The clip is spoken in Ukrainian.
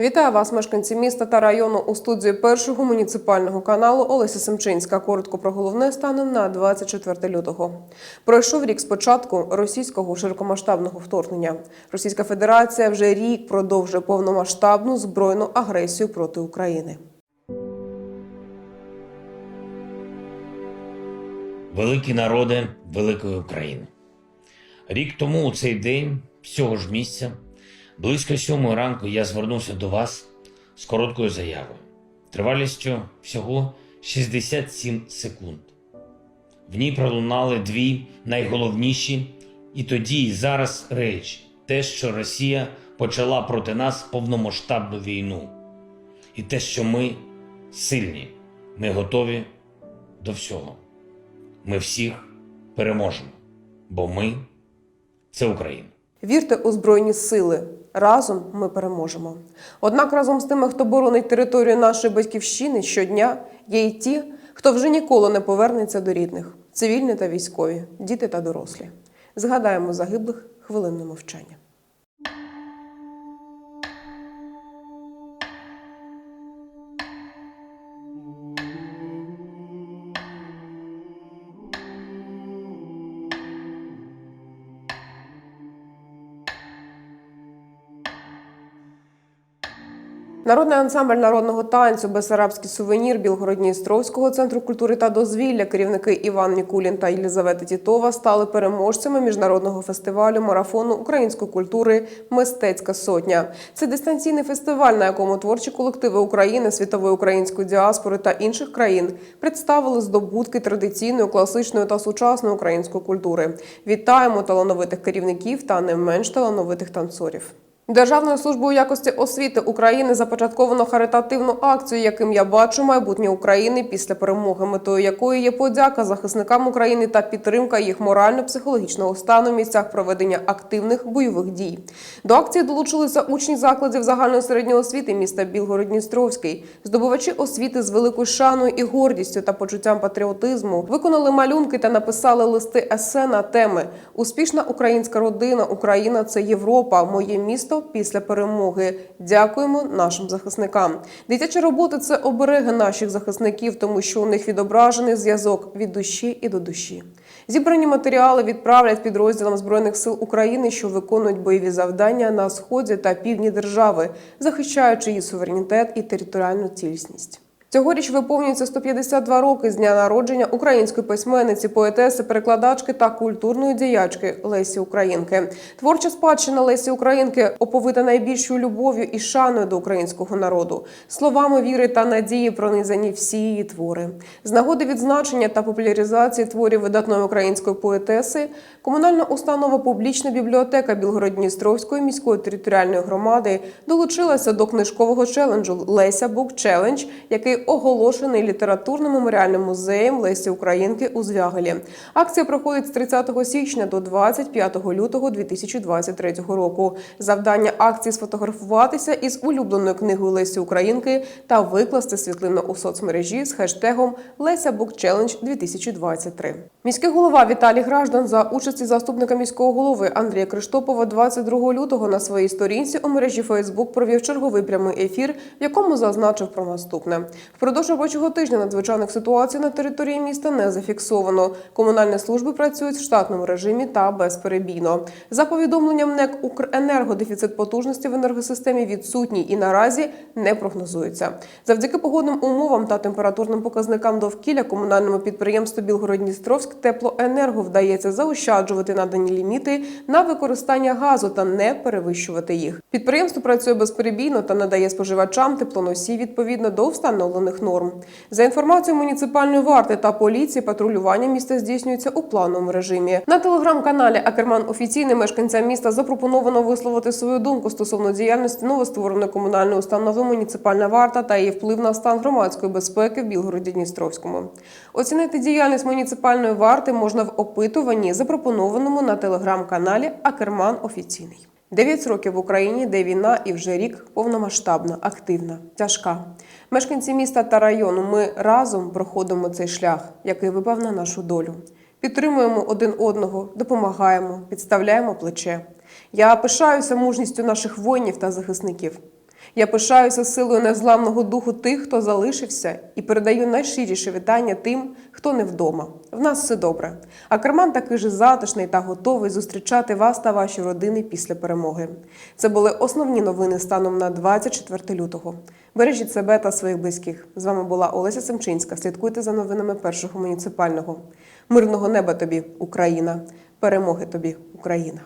Вітаю вас, мешканці міста та району у студії першого муніципального каналу Олеся Семчинська. Коротко про головне станом на 24 лютого. Пройшов рік з початку російського широкомасштабного вторгнення. Російська Федерація вже рік продовжує повномасштабну збройну агресію проти України. Великі народи великої України. Рік тому у цей день, з цього ж місця, близько сьомої ранку я звернувся до вас з короткою заявою, тривалістю всього 67 секунд. В ній пролунали дві найголовніші і тоді, і зараз речі: те, що Росія почала проти нас повномасштабну війну, і те, що ми сильні, ми готові до всього. Ми всіх переможемо, бо ми це Україна. Вірте у збройні сили. Разом ми переможемо. Однак разом з тими, хто боронить територію нашої батьківщини щодня, є й ті, хто вже ніколи не повернеться до рідних цивільні та військові, діти та дорослі. Згадаємо загиблих хвилинне мовчання. Народний ансамбль народного танцю Бесарабський сувенір Білгородністровського центру культури та дозвілля керівники Іван Нікулін та Єлізавета Тітова стали переможцями міжнародного фестивалю марафону української культури Мистецька сотня. Це дистанційний фестиваль, на якому творчі колективи України, світової української діаспори та інших країн представили здобутки традиційної, класичної та сучасної української культури. Вітаємо талановитих керівників та не менш талановитих танцорів. Державною службою якості освіти України започатковано харитативну акцію, яким я бачу майбутнє України після перемоги, метою якої є подяка захисникам України та підтримка їх морально-психологічного стану в місцях проведення активних бойових дій. До акції долучилися учні закладів загальної середньої освіти міста Білгород-Дністровський. Здобувачі освіти з великою шаною і гордістю та почуттям патріотизму виконали малюнки та написали листи есе на теми Успішна українська родина, Україна це Європа, моє місто після перемоги. Дякуємо нашим захисникам. Дитячі роботи це обереги наших захисників, тому що у них відображений зв'язок від душі і до душі. Зібрані матеріали відправлять підрозділам збройних сил України, що виконують бойові завдання на сході та півдні держави, захищаючи її суверенітет і територіальну цілісність. Цьогоріч виповнюється 152 роки з дня народження української письменниці, поетеси, перекладачки та культурної діячки Лесі Українки. Творча спадщина Лесі Українки оповита найбільшою любов'ю і шаною до українського народу, словами віри та надії пронизані всі її твори. З нагоди відзначення та популяризації творів видатної української поетеси, комунальна установа публічна бібліотека Білгород-Дністровської міської територіальної громади долучилася до книжкового челенджу Леся Бук Челендж, який оголошений літературним меморіальним музеєм Лесі Українки у Звягелі. Акція проходить з 30 січня до 25 лютого 2023 року. Завдання акції сфотографуватися із улюбленою книгою Лесі Українки та викласти світлину у соцмережі з хештегом Леся Бук Челендж 2023. Міський голова Віталій Граждан за участі заступника міського голови Андрія Криштопова 22 лютого на своїй сторінці у мережі Фейсбук провів черговий прямий ефір, в якому зазначив про наступне. Впродовж робочого тижня надзвичайних ситуацій на території міста не зафіксовано. Комунальні служби працюють в штатному режимі та безперебійно. За повідомленням НЕК «Укренерго» дефіцит потужності в енергосистемі відсутній і наразі не прогнозується. Завдяки погодним умовам та температурним показникам довкілля комунальному підприємству Білгород-Дністровськ теплоенерго вдається заощаджувати надані ліміти на використання газу та не перевищувати їх. Підприємство працює безперебійно та надає споживачам теплоносій відповідно до встановлених норм. За інформацією муніципальної варти та поліції, патрулювання міста здійснюється у плановому режимі. На телеграм-каналі Акерман офіційним мешканцям міста запропоновано висловити свою думку стосовно діяльності новоствореної комунальної установи муніципальна варта та її вплив на стан громадської безпеки в Білгороді Дністровському. Оцінити діяльність муніципальної варти можна в опитуванні, запропонованому на телеграм-каналі Акерман офіційний. Дев'ять років в Україні, де війна і вже рік повномасштабна, активна, тяжка. Мешканці міста та району. Ми разом проходимо цей шлях, який випав на нашу долю. Підтримуємо один одного, допомагаємо, підставляємо плече. Я пишаюся мужністю наших воїнів та захисників. Я пишаюся силою незламного духу тих, хто залишився, і передаю найщиріше вітання тим, хто не вдома. В нас все добре. А карман такий же затишний та готовий зустрічати вас та ваші родини після перемоги. Це були основні новини станом на 24 лютого. Бережіть себе та своїх близьких. З вами була Олеся Семчинська. Слідкуйте за новинами першого муніципального. Мирного неба тобі, Україна! Перемоги тобі, Україна!